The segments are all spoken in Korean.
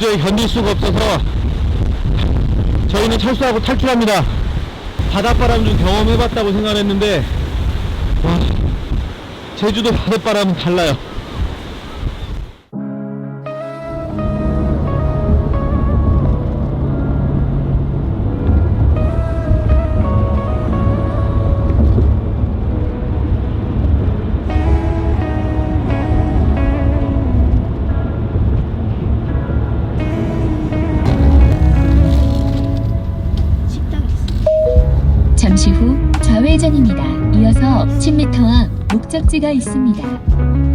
도저히 견딜 수가 없어서 저희는 철수하고 탈출합니다. 바닷바람 좀 경험해봤다고 생각했는데 와 제주도 바닷바람은 달라요. 잠시 후 좌회전입니다. 이어서 10m 앞 목적지가 있습니다.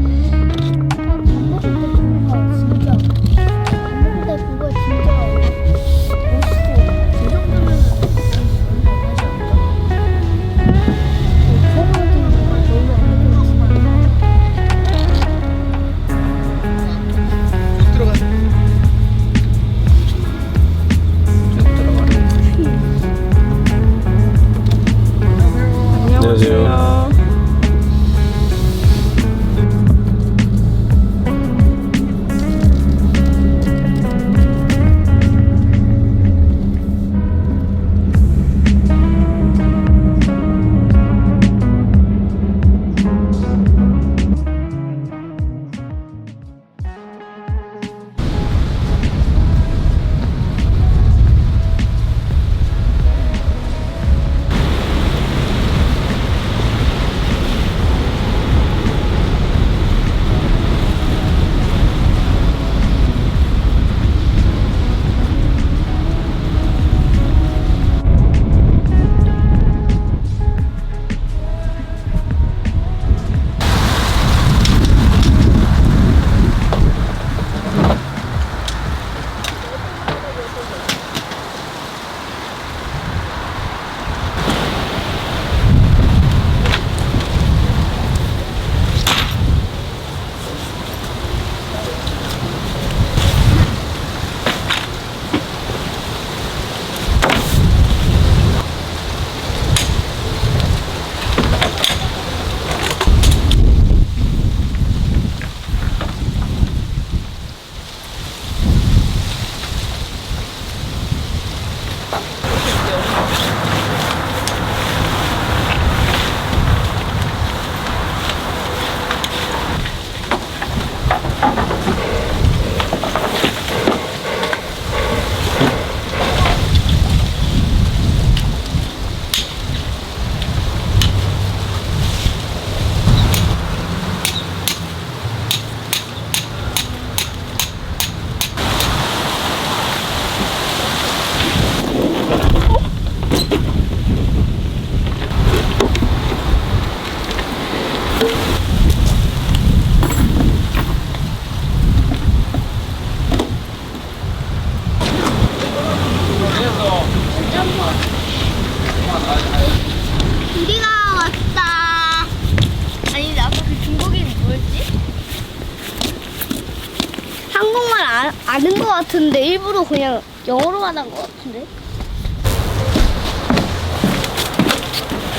같은데 일부러 그냥 영어로만 한 것 같은데.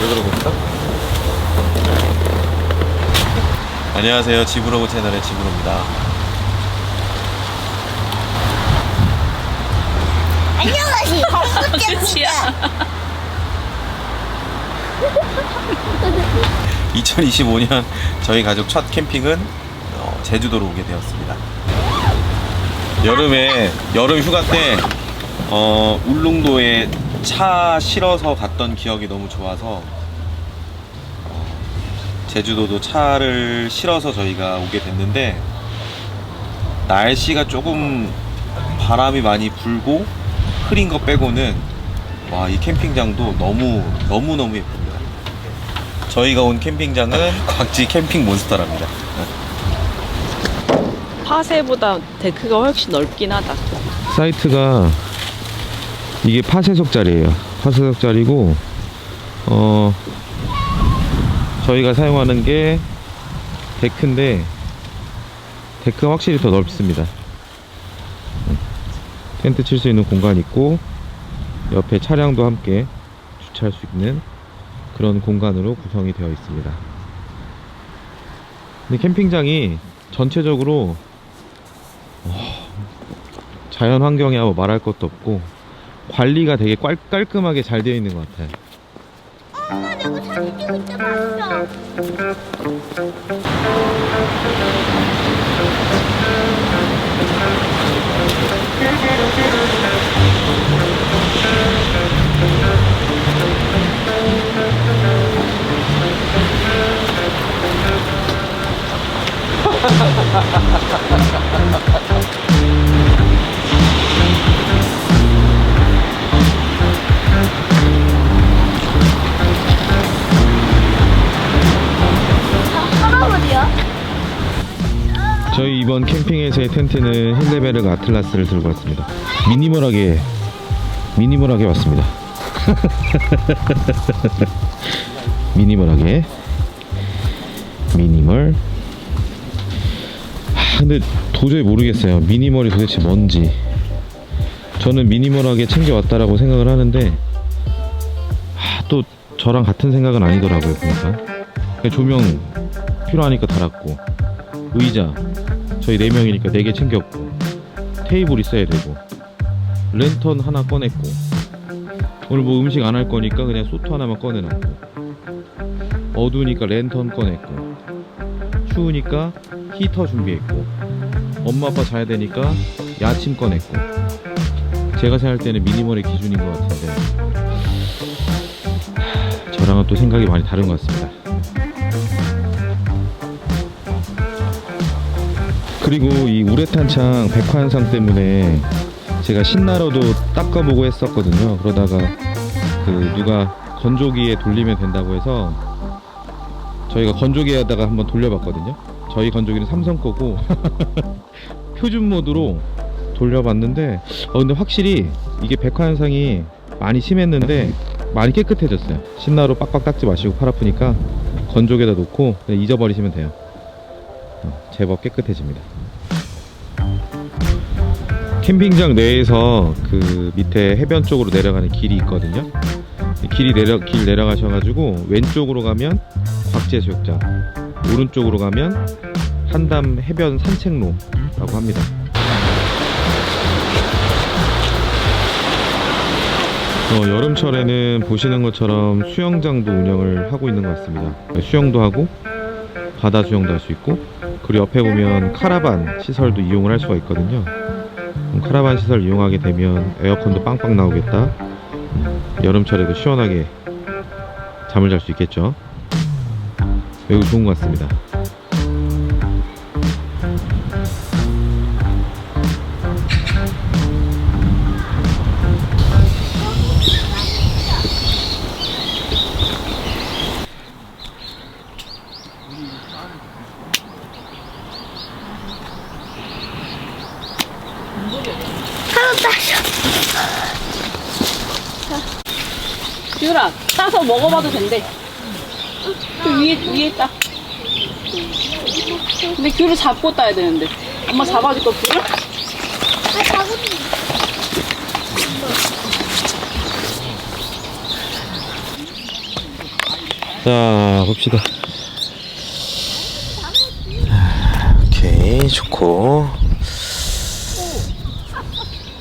왜 그러고 있어? 안녕하세요. 지브로그 채널의 지브로입니다. 안녕하세요. 한국입니다. 2025년 저희 가족 첫 캠핑은 어, 제주도로 오게 되었습니다. 여름에 여름 휴가 때 어, 울릉도에 차 실어서 갔던 기억이 너무 좋아서 어, 제주도도 차를 실어서 저희가 오게 됐는데 날씨가 조금 바람이 많이 불고 흐린 거 빼고는 와 이 캠핑장도 너무 너무 너무 예쁩니다. 저희가 온 캠핑장은 광지 캠핑 몬스터랍니다. 파세보다 데크가 훨씬 넓긴 하다. 사이트가 이게 파쇄석 자리예요. 파쇄석 자리고 어 저희가 사용하는 게 데크인데 데크가 확실히 더 넓습니다. 텐트 칠 수 있는 공간 있고 옆에 차량도 함께 주차할 수 있는 그런 공간으로 구성이 되어 있습니다. 근데 캠핑장이 전체적으로 자연 환경이야 뭐 말할 것도 없고 관리가 되게 깔, 깔끔하게 잘 되어 있는 것 같아요. 엄마 내가 사진 찍을 때 봤어. 텐트는 힐레베르그 아틀라스를 들고 왔습니다. 미니멀하게 미니멀하게 왔습니다. 미니멀하게 미니멀. 하, 근데 도저히 모르겠어요. 미니멀이 도대체 뭔지. 저는 미니멀하게 챙겨왔다라고 생각을 하는데 하, 또 저랑 같은 생각은 아니더라고요. 보니까 조명 필요하니까 달았고 의자 저희 4명이니까 4개 챙겼고 테이블 있어야 되고 랜턴 하나 꺼냈고 오늘 뭐 음식 안 할 거니까 그냥 소트 하나만 꺼내놨고 어두우니까 랜턴 꺼냈고 추우니까 히터 준비했고 엄마 아빠 자야 되니까 야침 꺼냈고 제가 생각할 때는 미니멀의 기준인 것 같은데 하, 저랑은 또 생각이 많이 다른 것 같습니다 그리고 이 우레탄 창 백화현상 때문에 제가 신나러도 닦아보고 했었거든요. 그러다가 그 누가 건조기에 돌리면 된다고 해서 저희가 건조기에다가 한번 돌려봤거든요. 저희 건조기는 삼성 거고 표준 모드로 돌려봤는데 어 근데 확실히 이게 백화 현상이 많이 심했는데 많이 깨끗해졌어요. 신나로 빡빡 닦지 마시고 팔 아프니까 건조기에다 놓고 잊어버리시면 돼요. 어, 제법 깨끗해집니다. 캠핑장 내에서 그 밑에 해변 쪽으로 내려가는 길이 있거든요. 이 길이 내려 길 내려가셔가지고 왼쪽으로 가면 곽제수욕장, 오른쪽으로 가면 한담 해변 산책로라고 합니다. 어, 여름철에는 보시는 것처럼 수영장도 운영을 하고 있는 것 같습니다. 수영도 하고 바다 수영도 할 수 있고 그리고 옆에 보면 카라반 시설도 이용을 할 수가 있거든요. 그럼 카라반 시설 이용하게 되면 에어컨도 빵빵 나오겠다. 음, 여름철에도 시원하게 잠을 잘 수 있겠죠. 매우 좋은 것 같습니다. 따서 먹어봐도 된대. 그 위에 위에 따. 근데 귤을 잡고 따야 되는데. 엄마 잡아줄 거 귤을? 아, 자, 봅시다. 오케이, 좋고.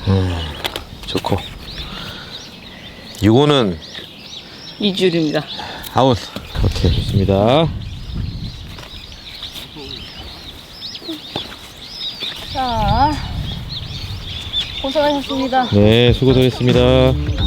음, 좋고. 이거는 이 줄입니다. 아웃. 오케이, 좋습니다. 자, 고생하셨습니다. 네, 수고하셨습니다.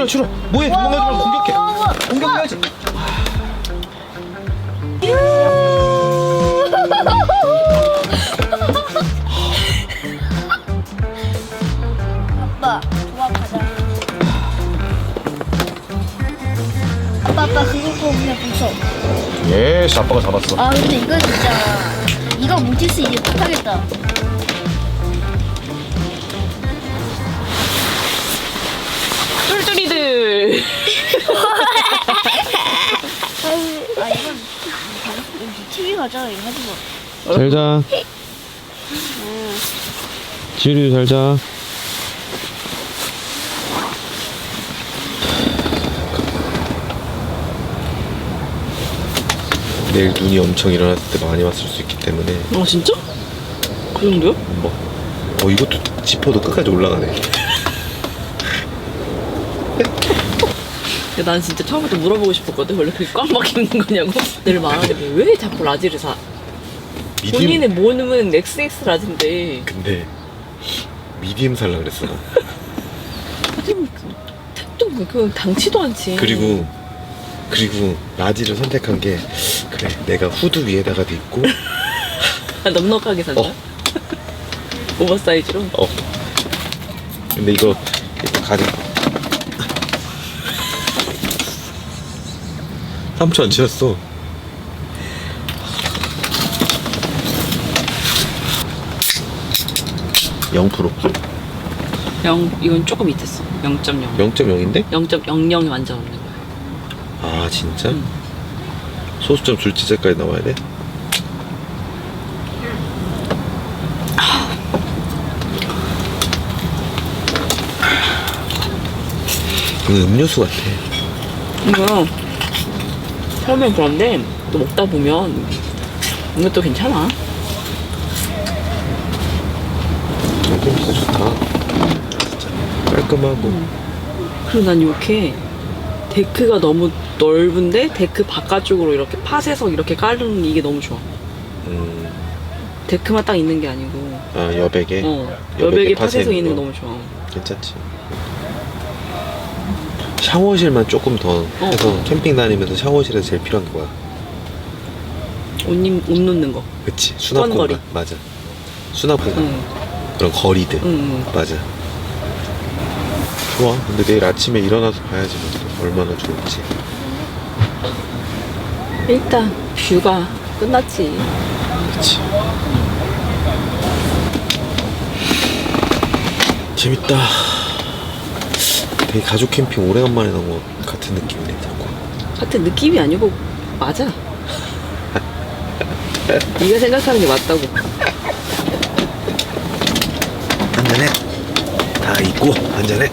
줄여 줄여. 뭐해? 도망가지 말고 공격해. 공격해야지. 아빠 조합하자. 아빠 아빠 그거 보고 그냥 부숴 예스 아빠가 잡았어. 아 근데 이거 진짜 이거 뭉칠 수 이제 못하겠다. 쫄쫄이들. 아 이건 TV 가자 이거 하지 마. 잘자 지율이 잘자 내일 눈이 엄청 일어났을 때 많이 왔을 수 있기 때문에 아 진짜? 그 정도요? 뭐, 어 이것도 지퍼도 끝까지 올라가네. 난 진짜 처음부터 물어보고 싶었거든. 원래 그게 꽉 막히는 거냐고. 늘 말하는데 왜 자꾸 라지를 사? 미디움. 본인의 모음은 XX 라지인데. 근데 미디움 살라 그랬어. 택도 그 당치도 않지. 그리고 그리고 라지를 선택한 게 그래 내가 후드 위에다가도 입고 아, 넉넉하게 산다. 어. 오버사이즈로. 어. 근데 이거 가져. 3초 안 지났어. (0% 0 이건 조금 밑했어. 0.0. 0.0인데? 0.00이 완전 없는 거야. 아 진짜? 응. 소수점 줄지제까지 나와야 돼? 이거 음료수 같아. 이거 처음엔 그런데 또 먹다 보면 이것도 괜찮아. 진짜 좋다. 깔끔하고. 그리고 난 이렇게 데크가 너무 넓은데 데크 바깥쪽으로 이렇게 팥에서 이렇게 깔는 이게 너무 좋아. 음, 데크만 딱 있는 게 아니고 아 여백에 어 여백에 여백에 팥에 팥에서 있는 있는 게 거. 너무 좋아. 괜찮지. 샤워실만 조금 더 해서 캠핑 다니면서 샤워실에서 제일 필요한 거야. 옷, 입, 옷 놓는 거. 그치 수납. 공간 맞아. 수납 공간 응, 그런 거리들 응, 응. 맞아. 좋아. 근데 내일 아침에 일어나서 봐야지 뭐또 얼마나 좋을지. 일단 뷰가 끝났지. 그치. 재밌다. 되게 가족 캠핑 오래간만에 나온 것 같은 느낌이네, 자꾸. 하여튼 느낌이 아니고 맞아. 네가 생각하는 게 맞다고. 한잔해. 다 있고, 한잔해.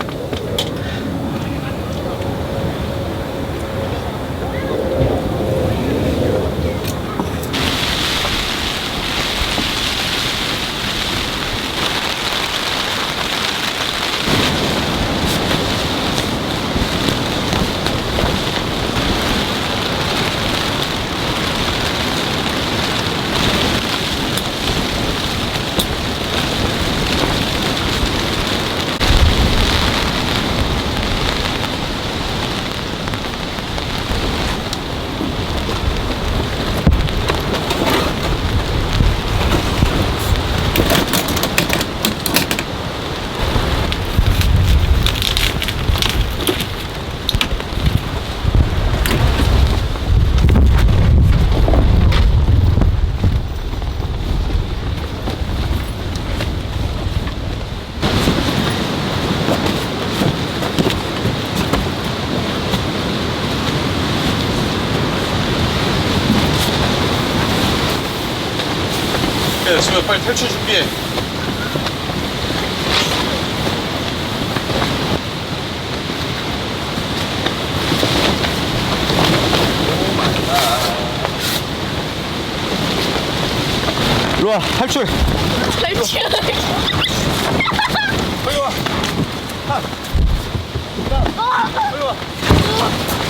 빨리 탈출 준비해. 일로 와, 탈출! 탈출. 빨리 와! 하! 빨리 와!